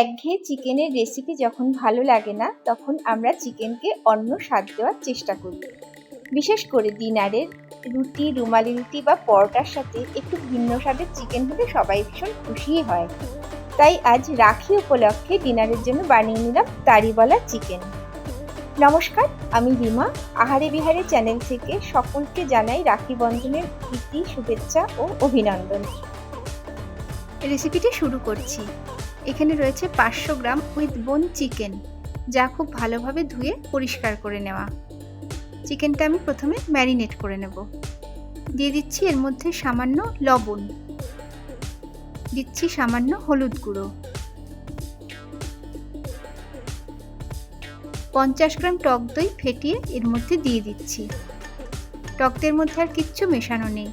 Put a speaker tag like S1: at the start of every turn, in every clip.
S1: একঘেয়ে চিকেনের রেসিপি যখন ভালো লাগে না, তখন আমরা চিকেনকে অন্য স্বাদ দেওয়ার চেষ্টা করি। বিশেষ করে ডিনারের রুটি, রুমালি রুটি বা পরোটার সাথে একটু ভিন্ন স্বাদের চিকেন হলে সবাই ভীষণ খুশিই হয়। তাই আজ রাখি উপলক্ষে ডিনারের জন্য বানিয়ে নিলাম তারিবলা চিকেন। নমস্কার, আমি রিমা। আহারে বিহারে চ্যানেল থেকে সকলকে জানাই রাখি বন্ধনের প্রীতি, শুভেচ্ছা ও অভিনন্দন। রেসিপিটি শুরু করছি। এখানে রয়েছে পাঁচশো গ্রাম উইথ বোন চিকেন যা খুব ভালোভাবে ধুয়ে পরিষ্কার করে নেওয়া। চিকেনটা আমি প্রথমে ম্যারিনেট করে নেব। দিয়ে দিচ্ছি এর মধ্যে সামান্য লবণ। দিচ্ছি সামান্য হলুদ গুঁড়ো। পঞ্চাশ গ্রাম টক দই ফেটিয়ে এর মধ্যে দিয়ে দিচ্ছি। টকদের মধ্যে আর কিচ্ছু মেশানো নেই।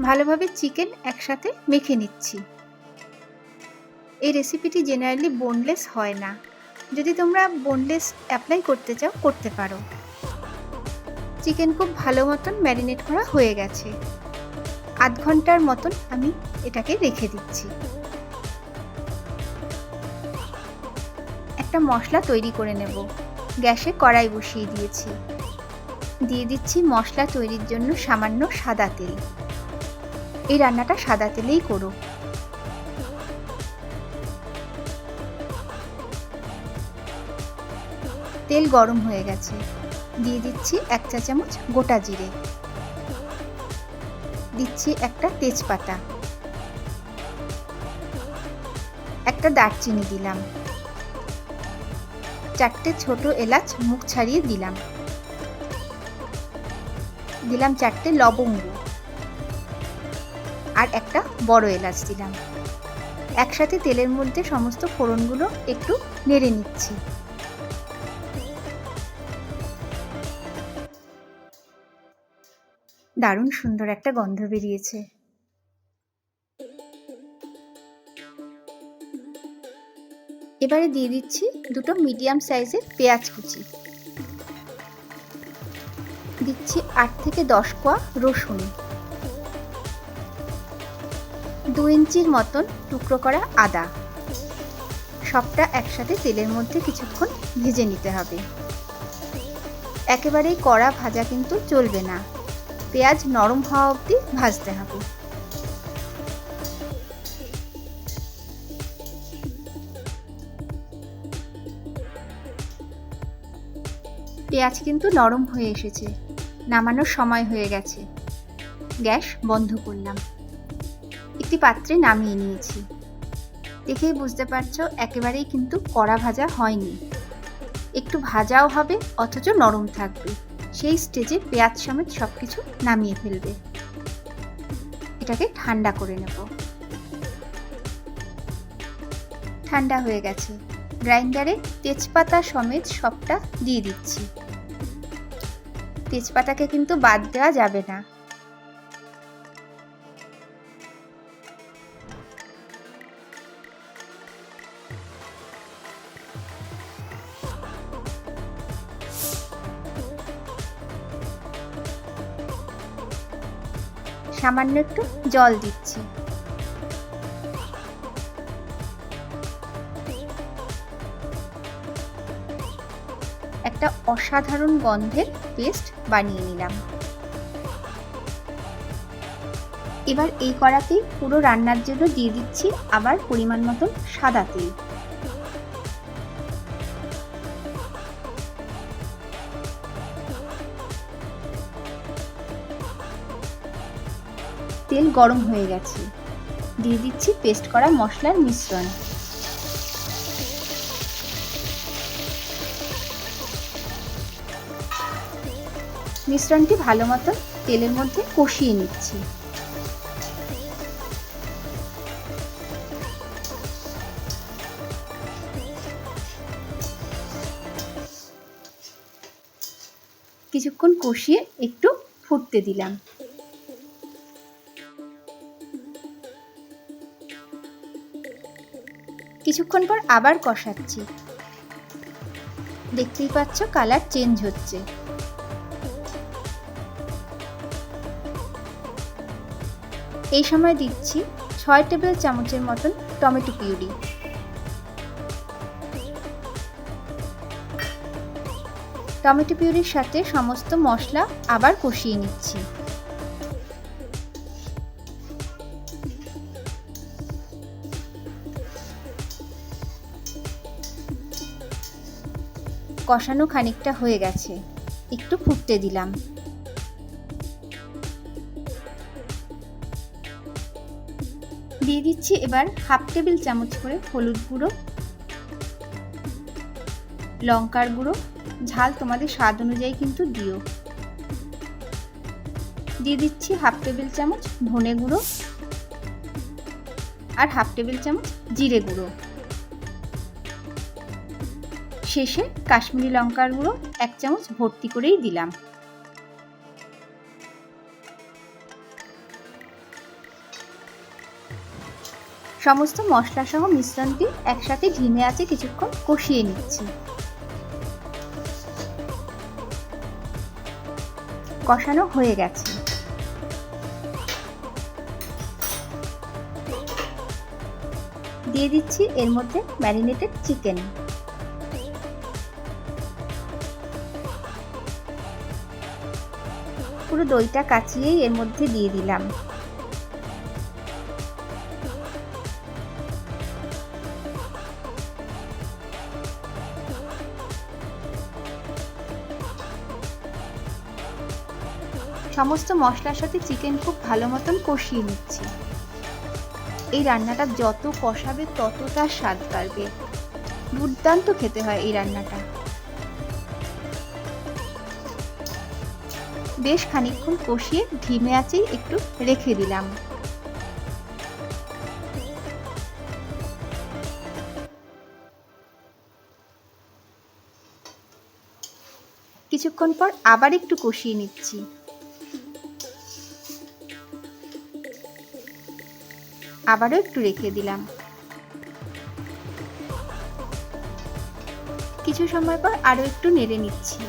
S1: ভালোভাবে চিকেন একসাথে মেখে নিচ্ছি। এই রেসিপিটি জেনারেলি বোনলেস হয় না। যদি তোমরা বোনলেস অ্যাপ্লাই করতে চাও, করতে পারো। চিকেন খুব ভালো মতন ম্যারিনেট করা হয়ে গেছে। আধ ঘণ্টার মতন আমি এটাকে রেখে দিচ্ছি। একটা মশলা তৈরি করে নেব। গ্যাসে কড়াই বসিয়ে দিয়েছি। দিয়ে দিচ্ছি মশলা তৈরির জন্য সামান্য সাদা তেল। এই রান্নাটা সাদা তেলেই করো। তেল গরম হয়ে গেছে। দিয়ে দিচ্ছি এক চা চামচ গোটা জিরে। দিচ্ছি একটা তেজপাতা। একটা দারচিনি দিলাম। চারটে ছোট এলাচ মুখ ছাড়িয়ে দিলাম। দিলাম চারটে লবঙ্গ। আর একটা বড় এলাচ দিলাম একসাথে তেলের মধ্যে সমস্ত ফোড়নগুলো একটু নেড়ে নিচ্ছি। দারুণ সুন্দর একটা গন্ধ বেরিয়েছে। এবারে দিয়ে দিচ্ছি দুটো মিডিয়াম সাইজের পেঁয়াজ কুচি। দিচ্ছি আট থেকে দশ কোয়া রসুন। দু ইঞ্চির মতন টুকরো করা আদা। সবটা একসাথে তেলের মধ্যে কিছুক্ষণ ভেজে নিতে হবে। একেবারেই কড়া ভাজা কিন্তু চলবে না। পেঁয়াজ নরম হওয়া অবধি ভাজতে হবে। পেঁয়াজ কিন্তু নরম হয়ে এসেছে। নামানোর সময় হয়ে গেছে। গ্যাস বন্ধ করলাম। একটি পাত্রে নামিয়ে নিয়েছি। দেখেই বুঝতে পারছ, একেবারেই কিন্তু কড়া ভাজা হয়নি। একটু ভাজাও হবে, অথচ নরম থাকবে। সেই স্টেজে পেঁয়াজ সমেত সব কিছু নামিয়ে ফেলবে। এটাকে ঠান্ডা করে নেব। ঠান্ডা হয়ে গেছে। গ্রাইন্ডারে তেজপাতা সমেত সবটা দিয়ে দিচ্ছি। তেজপাতাকে কিন্তু বাদ দেওয়া যাবে না। সামান্য একটু জল দিচ্ছি। একটা অসাধারণ গন্ধের পেস্ট বানিয়ে নিলাম। এবার এই কড়াতেই পুরো রান্নার জন্য দিয়ে দিচ্ছি আবার পরিমাণ মতন সাদা তেল। তেল গরম হয়ে গেছে। দিয়ে দিচ্ছি পেস্ট করা মশলার মিশ্রণ। মিশ্রণটি ভালো মতো তেলের মধ্যে কষিয়ে নিচ্ছি। কিছুক্ষণ কষিয়ে একটু ফুটতে দিলাম। কিছুক্ষণ পর আবার কষাচ্ছি। দেখতেই পাচ্ছ কালার চেঞ্জ হচ্ছে। এই সময় দিচ্ছি ছয় টেবিল চামচের মতন টমেটো পিউরি। টমেটো পিউরির সাথে সমস্ত মশলা আবার কষিয়ে নিচ্ছি। কষানো খানিকটা হয়ে গেছে। একটু ফুটতে দিলাম। দিয়ে দিচ্ছি এবার হাফ টেবিল চামচ করে হলুদ গুঁড়ো, লঙ্কার গুঁড়ো, ঝাল তোমাদের স্বাদ অনুযায়ী কিন্তু দিও। দিয়ে দিচ্ছি হাফ টেবিল চামচ ধনে গুঁড়ো আর হাফ টেবিল চামচ জিরে গুঁড়ো। শেষে কাশ্মীরি লঙ্কার গুঁড়ো এক চামচ ভর্তি করেই দিলাম। সমস্ত মশলা সহ মিশ্রণটি একসাথে ঝিমে আছে কিছুক্ষণ কষিয়ে নিচ্ছি। কষানো হয়ে গেছে। দিয়ে দিচ্ছি এর মধ্যে ম্যারিনেটেড চিকেন পুরো দইটা কাচিয়েই এর মধ্যে দিয়ে দিলাম। সমস্ত মশলার সাথে চিকেন খুব ভালো মতন কষিয়ে নিচ্ছি। এই রান্নাটা যত কষাবে তত তার স্বাদ বাড়বে। দুর্দান্ত খেতে হয় এই রান্নাটা। বেশ খানিকক্ষণ কষিয়ে ঢিমে আছেই একটু রেখে দিলাম। কিছুক্ষণ পর আবার একটু কষিয়ে নিচ্ছি। আবারও একটু রেখে দিলাম। কিছু সময় পর আরও একটু নেড়ে নিচ্ছি।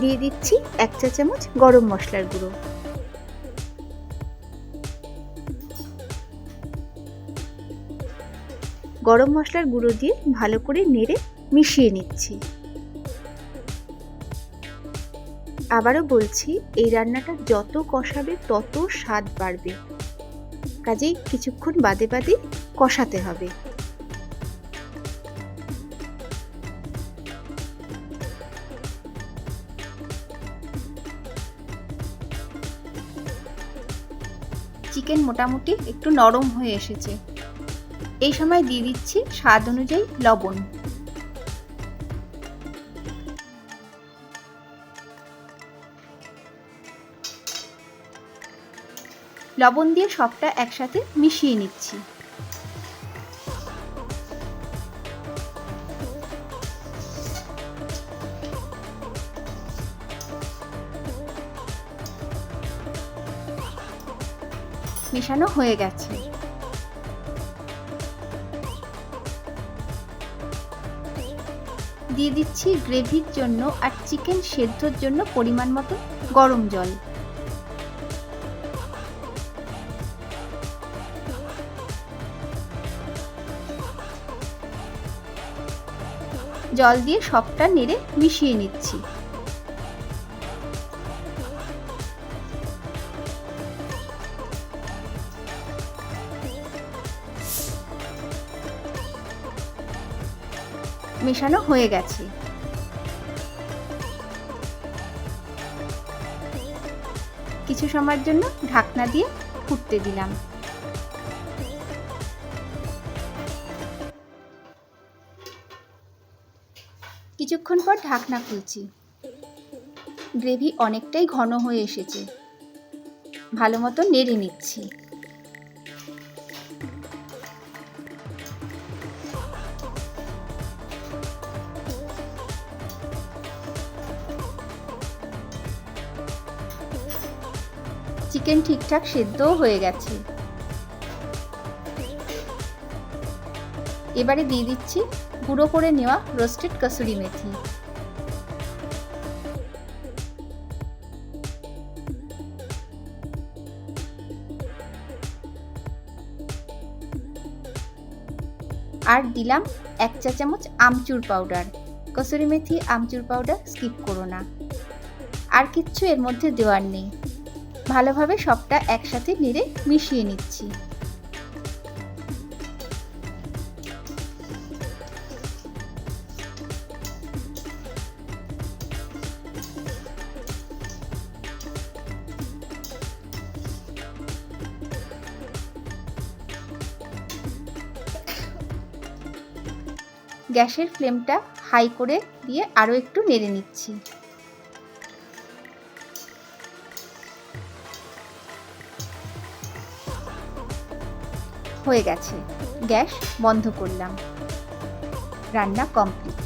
S1: দিয়ে দিচ্ছি এক চা চামচ গরম মশলার গুঁড়ো। গরম মশলার গুঁড়ো দিয়ে ভালো করে নেড়ে মিশিয়ে নিচ্ছি। আবারও বলছি, এই রান্নাটা যত কষাবে তত স্বাদ বাড়বে। কাজেই কিছুক্ষণ বাদে বাদে কষাতে হবে। চিকেন মোটামুটি একটু নরম হয়ে এসেছে। এই সময় দিয়ে দিচ্ছি স্বাদ অনুযায়ী লবণ। লবণ দিয়ে সবটা একসাথে মিশিয়ে নিচ্ছি। মেশানো হয়ে গেছে। দিয়ে দিচ্ছি গ্রেভির জন্য আর চিকেন সেদ্ধর জন্য পরিমাণ মতো গরম জল। জল দিয়ে সবটা নেড়ে মিশিয়ে নিচ্ছি। মেশানো হয়ে গেছে। কিছু সময়ের জন্য ঢাকনা দিয়ে ফুটতে দিলাম। কিছুক্ষণ পর ঢাকনা খুলছি। গ্রেভি অনেকটাই ঘন হয়ে এসেছে। ভালো মতো নেড়ে নিচ্ছি। চিকেন ঠিকঠাক সেদ্ধও হয়ে গেছে। এবারে দিয়ে দিচ্ছি গুঁড়ো করে নেওয়া রোস্টেড কসুরি মেথি। আর দিলাম এক চা চামচ amchur powder kasuri methi, amchur powder skip করো না। আর কিচ্ছু এর মধ্যে দেওয়ার নেই। ভালোভাবে সবটা একসাথে নেড়ে মিশিয়ে নিচ্ছি। গ্যাসের ফ্লেমটা হাই করে দিয়ে আরও একটু নেড়ে নিচ্ছি। হয়ে গেছে। গ্যাস বন্ধ করলাম। রান্না কমপ্লিট।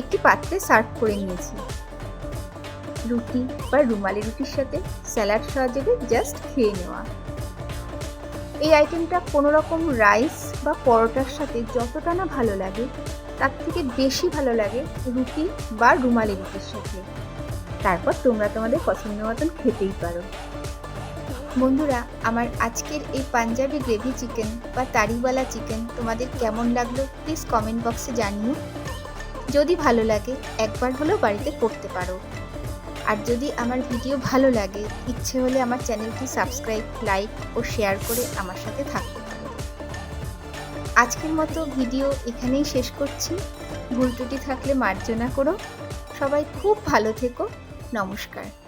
S1: একটি পাত্রে সার্ভ করে নিয়েছি। রুটি বা রুমালি রুটির সাথে স্যালাড সহযোগে জাস্ট খেয়ে নেওয়া। এই আইটেমটা কোনো রকম রাইস বা পরোটার সাথে যতটা না ভালো লাগে, তার থেকে বেশি ভালো লাগে রুটি বা রুমালি রুটির সাথে। তারপর তোমরা তোমাদের পছন্দ মতন খেতেই পারো। বন্ধুরা, আমার আজকের এই পাঞ্জাবি গ্রেভি চিকেন বা তারিওয়ালা চিকেন তোমাদের কেমন লাগল প্লিজ কমেন্ট বক্সে জানিও। যদি ভালো লাগে, একবার হলেও বাড়িতে করতে পারো। আর যদি আমার ভিডিও ভালো লাগে, ইচ্ছে হলে আমার চ্যানেলটি সাবস্ক্রাইব লাইক ও শেয়ার করে আমার সাথে থাকতে পারো। আজকের মতো ভিডিও এখানেই শেষ করছি। ভুল ত্রুটি থাকলে মার্জনা করো। সবাই খুব ভালো থেকো। নমস্কার